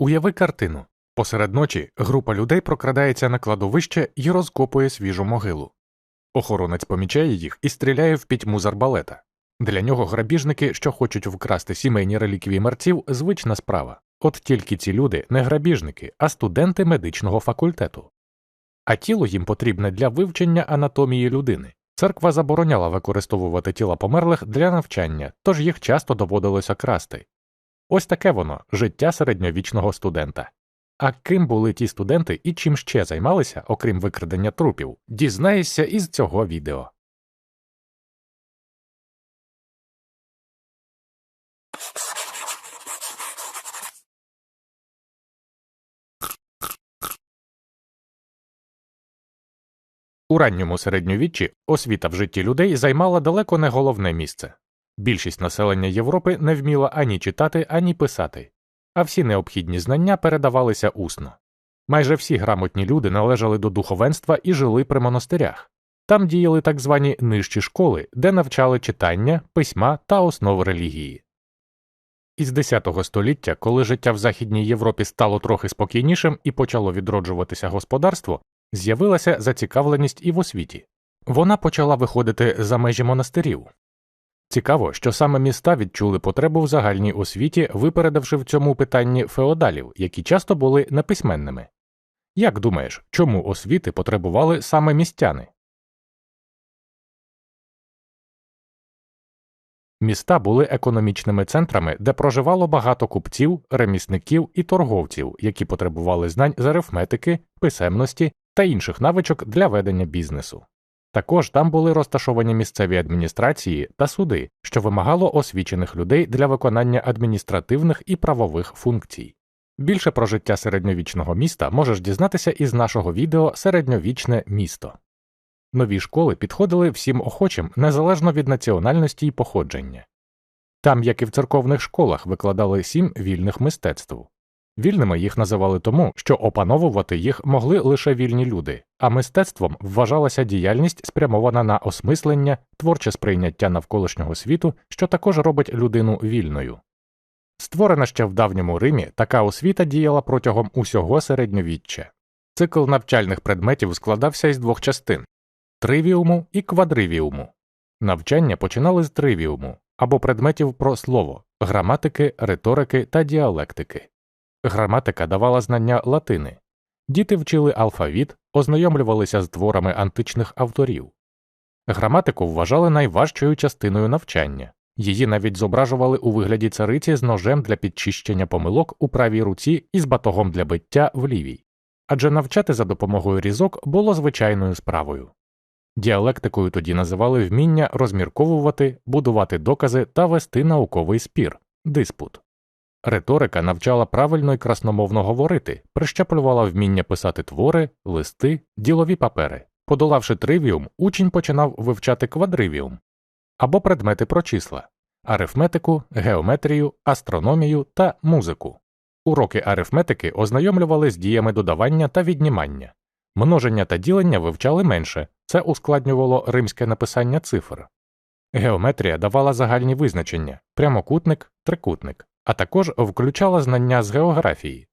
Уяви картину. Посеред ночі група людей прокрадається на кладовище і розкопує свіжу могилу. Охоронець помічає їх і стріляє в пітьму з арбалета. Для нього грабіжники, що хочуть вкрасти сімейні реліквії мерців, звична справа. От тільки ці люди не грабіжники, а студенти медичного факультету. А тіло їм потрібне для вивчення анатомії людини. Церква забороняла використовувати тіла померлих для навчання, тож їх часто доводилося красти. Ось таке воно життя середньовічного студента. А ким були ті студенти і чим ще займалися, окрім викрадення трупів, дізнаєшся із цього відео. У ранньому середньовіччі освіта в житті людей займала далеко не головне місце. Більшість населення Європи не вміла ані читати, ані писати, а всі необхідні знання передавалися усно. Майже всі грамотні люди належали до духовенства і жили при монастирях. Там діяли так звані нижчі школи, де навчали читання, письма та основ релігії. Із X століття, коли життя в Західній Європі стало трохи спокійнішим і почало відроджуватися господарство, з'явилася зацікавленість і в освіті. Вона почала виходити за межі монастирів. Цікаво, що саме міста відчули потребу в загальній освіті, випередивши в цьому питанні феодалів, які часто були неписьменними. Як думаєш, чому освіти потребували саме містяни? Міста були економічними центрами, де проживало багато купців, ремісників і торговців, які потребували знань з арифметики, писемності та інших навичок для ведення бізнесу. Також там були розташовані місцеві адміністрації та суди, що вимагало освічених людей для виконання адміністративних і правових функцій. Більше про життя середньовічного міста можеш дізнатися із нашого відео Середньовічне місто. Нові школи підходили всім охочим незалежно від національності і походження. Там, як і в церковних школах, викладали сім вільних мистецтв. Вільними їх називали тому, що опановувати їх могли лише вільні люди, а мистецтвом вважалася діяльність, спрямована на осмислення, творче сприйняття навколишнього світу, що також робить людину вільною. Створена ще в давньому Римі, така освіта діяла протягом усього середньовіччя. Цикл навчальних предметів складався із двох частин тривіуму і квадривіуму. Навчання починали з тривіуму або предметів про слово, граматики, риторики та діалектики. Граматика давала знання латини, діти вчили алфавіт, ознайомлювалися з творами античних авторів. Граматику вважали найважчою частиною навчання, її навіть зображували у вигляді цариці з ножем для підчищення помилок у правій руці і з батогом для биття в лівій, адже навчати за допомогою різок було звичайною справою. Діалектикою тоді називали вміння розмірковувати, будувати докази та вести науковий спір диспут. Риторика навчала правильно і красномовно говорити, прищеплювала вміння писати твори, листи, ділові папери. Подолавши тривіум, учень починав вивчати квадривіум або предмети про числа, арифметику, геометрію, астрономію та музику. Уроки арифметики ознайомлювали з діями додавання та віднімання, множення та ділення вивчали менше, це ускладнювало римське написання цифр. Геометрія давала загальні визначення прямокутник, трикутник а також включала знання з географії.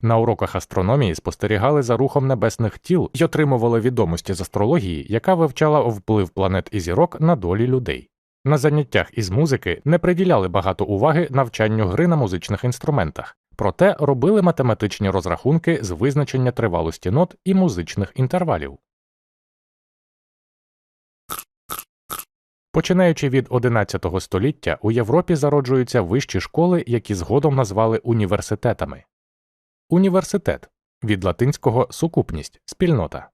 На уроках астрономії спостерігали за рухом небесних тіл і отримували відомості з астрології, яка вивчала вплив планет і зірок на долі людей. На заняттях із музики не приділяли багато уваги навчанню гри на музичних інструментах, проте робили математичні розрахунки з визначення тривалості нот і музичних інтервалів. Починаючи від XI століття, у Європі зароджуються вищі школи, які згодом назвали університетами. Університет від латинського сукупність спільнота,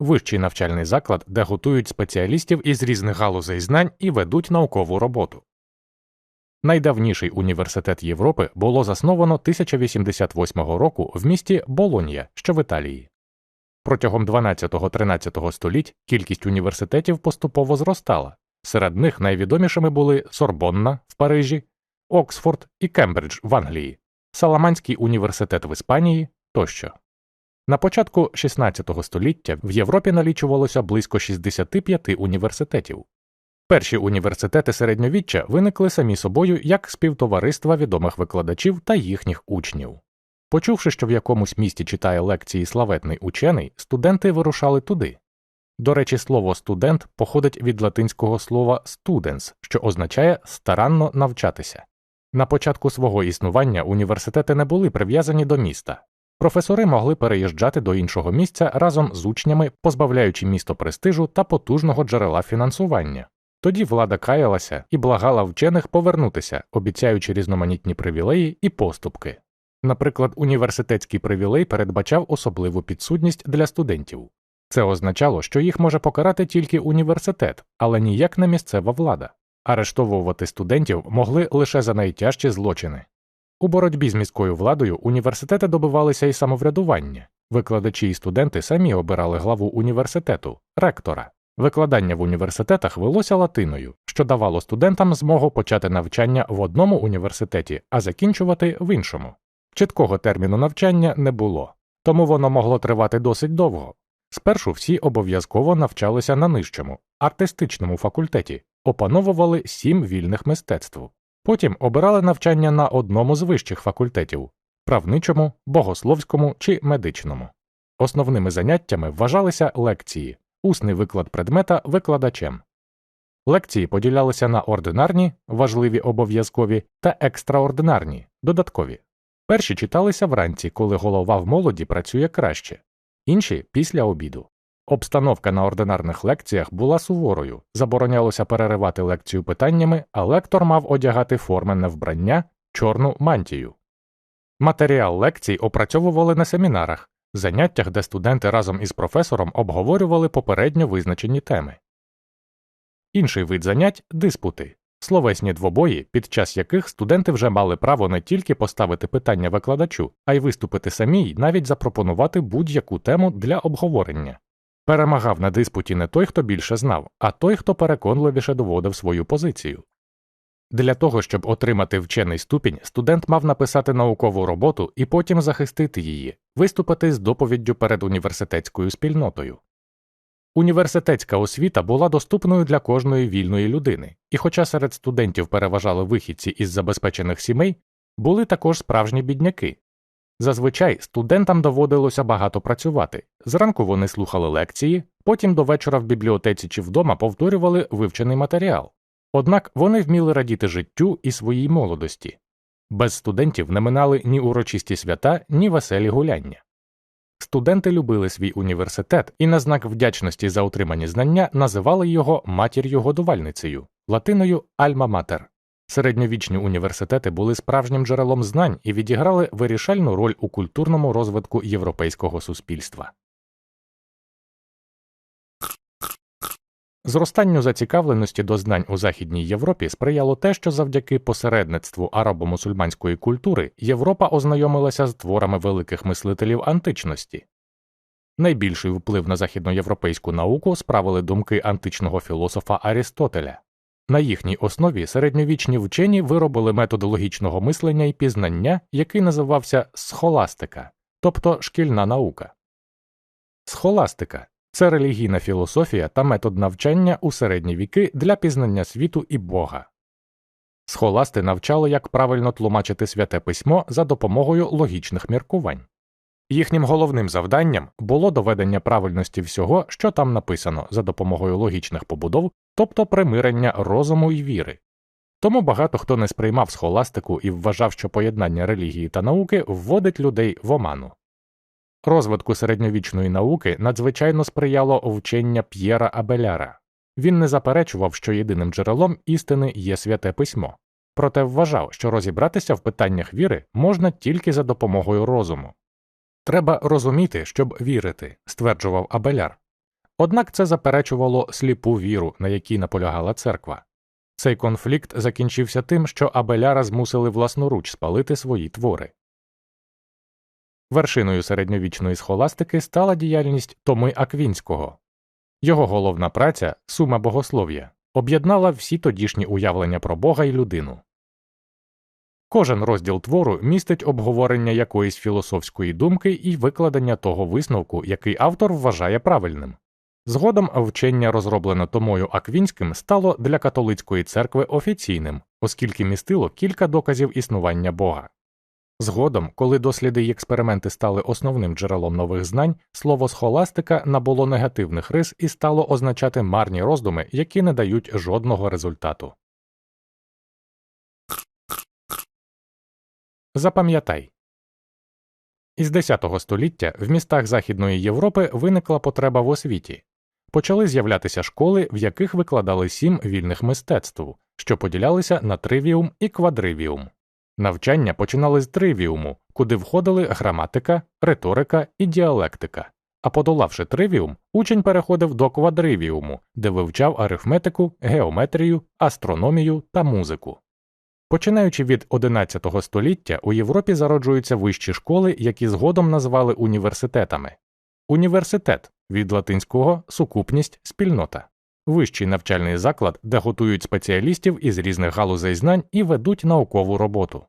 вищий навчальний заклад, де готують спеціалістів із різних галузей знань і ведуть наукову роботу. Найдавніший університет Європи було засновано 1088 року в місті Болонья, що в Італії. Протягом 12-13 століть кількість університетів поступово зростала. Серед них найвідомішими були Сорбонна в Парижі, Оксфорд і Кембридж в Англії, Саламанський університет в Іспанії тощо. На початку XVI століття в Європі налічувалося близько 65 університетів. Перші університети середньовіччя виникли самі собою як співтовариства відомих викладачів та їхніх учнів. Почувши, що в якомусь місті читає лекції славетний учений, студенти вирушали туди. До речі, слово студент походить від латинського слова studens, що означає старанно навчатися. На початку свого існування університети не були прив'язані до міста. Професори могли переїжджати до іншого місця разом з учнями, позбавляючи місто престижу та потужного джерела фінансування. Тоді влада каялася і благала вчених повернутися, обіцяючи різноманітні привілеї і поступки. Наприклад, університетський привілей передбачав особливу підсудність для студентів. Це означало, що їх може покарати тільки університет, але ніяк не місцева влада. Арештовувати студентів могли лише за найтяжчі злочини. У боротьбі з міською владою університети добивалися і самоврядування. Викладачі і студенти самі обирали главу університету, ректора. Викладання в університетах велося латиною, що давало студентам змогу почати навчання в одному університеті, а закінчувати в іншому. Чіткого терміну навчання не було, тому воно могло тривати досить довго. Спершу всі обов'язково навчалися на нижчому, артистичному факультеті, опановували сім вільних мистецтв. Потім обирали навчання на одному з вищих факультетів правничому, богословському чи медичному. Основними заняттями вважалися лекції, усний виклад предмета викладачем. Лекції поділялися на ординарні, важливі обов'язкові та екстраординарні, додаткові. Перші читалися вранці, коли голова в молоді працює краще, інші після обіду. Обстановка на ординарних лекціях була суворою, заборонялося переривати лекцію питаннями, а лектор мав одягати форменне вбрання, чорну мантію. Матеріал лекцій опрацьовували на семінарах, заняттях, де студенти разом із професором обговорювали попередньо визначені теми. Інший вид занять диспути, словесні двобої, під час яких студенти вже мали право не тільки поставити питання викладачу, а й виступити самі й навіть запропонувати будь-яку тему для обговорення. Перемагав на диспуті не той, хто більше знав, а той, хто переконливіше доводив свою позицію. Для того, щоб отримати вчений ступінь, студент мав написати наукову роботу і потім захистити її, виступити з доповіддю перед університетською спільнотою. Університетська освіта була доступною для кожної вільної людини, і, хоча серед студентів переважали вихідці із забезпечених сімей, були також справжні бідняки. Зазвичай студентам доводилося багато працювати. Зранку вони слухали лекції, потім до вечора в бібліотеці чи вдома повторювали вивчений матеріал. Однак вони вміли радіти життю і своїй молодості. Без студентів не минали ні урочисті свята, ні веселі гуляння. Студенти любили свій університет і на знак вдячності за отримані знання називали його матір'ю годувальницею латиною альма-матер. Середньовічні університети були справжнім джерелом знань і відіграли вирішальну роль у культурному розвитку європейського суспільства. Зростанню зацікавленості до знань у Західній Європі сприяло те, що завдяки посередництву арабо-мусульманської культури Європа ознайомилася з творами великих мислителів античності. Найбільший вплив на західноєвропейську науку справили думки античного філософа Арістотеля. На їхній основі середньовічні вчені виробили метод логічного мислення і пізнання, який називався схоластика, тобто шкільна наука. Схоластика це релігійна філософія та метод навчання у середні віки для пізнання світу і Бога. Схоласти навчали, як правильно тлумачити святе письмо за допомогою логічних міркувань. Їхнім головним завданням було доведення правильності всього, що там написано, за допомогою логічних побудов, тобто примирення розуму і віри. Тому багато хто не сприймав схоластику і вважав, що поєднання релігії та науки вводить людей в оману. Розвитку середньовічної науки надзвичайно сприяло вчення П'єра Абеляра. Він не заперечував, що єдиним джерелом істини є святе письмо, проте вважав, що розібратися в питаннях віри можна тільки за допомогою розуму. Треба розуміти, щоб вірити, стверджував Абеляр. Однак це заперечувало сліпу віру, на якій наполягала церква. Цей конфлікт закінчився тим, що Абеляра змусили власноруч спалити свої твори. Вершиною середньовічної схоластики стала діяльність Томи Аквінського. Його головна праця Сума богослов'я об'єднала всі тодішні уявлення про Бога і людину. Кожен розділ твору містить обговорення якоїсь філософської думки і викладення того висновку, який автор вважає правильним. Згодом вчення, розроблене Томою Аквінським, стало для католицької церкви офіційним, оскільки містило кілька доказів існування Бога. Згодом, коли досліди й експерименти стали основним джерелом нових знань, слово схоластика набуло негативних рис і стало означати марні роздуми, які не дають жодного результату. Запам'ятай із X століття в містах Західної Європи виникла потреба в освіті. Почали з'являтися школи, в яких викладали сім вільних мистецтв, що поділялися на тривіум і квадривіум. Навчання починали з тривіуму, куди входили граматика, риторика і діалектика. А подолавши тривіум, учень переходив до квадривіуму, де вивчав арифметику, геометрію, астрономію та музику. Починаючи від XI століття, у Європі зароджуються вищі школи, які згодом назвали університетами. Університет від латинського сукупність спільнота, вищий навчальний заклад, де готують спеціалістів із різних галузей знань і ведуть наукову роботу.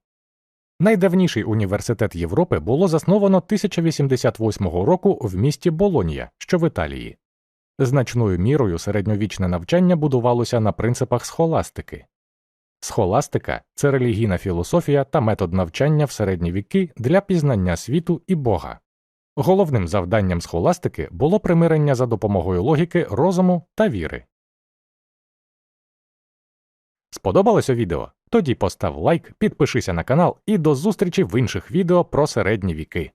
Найдавніший університет Європи було засновано 1088 року в місті Болонья, що в Італії. Значною мірою середньовічне навчання будувалося на принципах схоластики. Схоластика це релігійна філософія та метод навчання в середні віки для пізнання світу і Бога. Головним завданням схоластики було примирення за допомогою логіки, розуму та віри. Сподобалося відео? Тоді постав лайк, підпишися на канал і до зустрічі в інших відео про середні віки.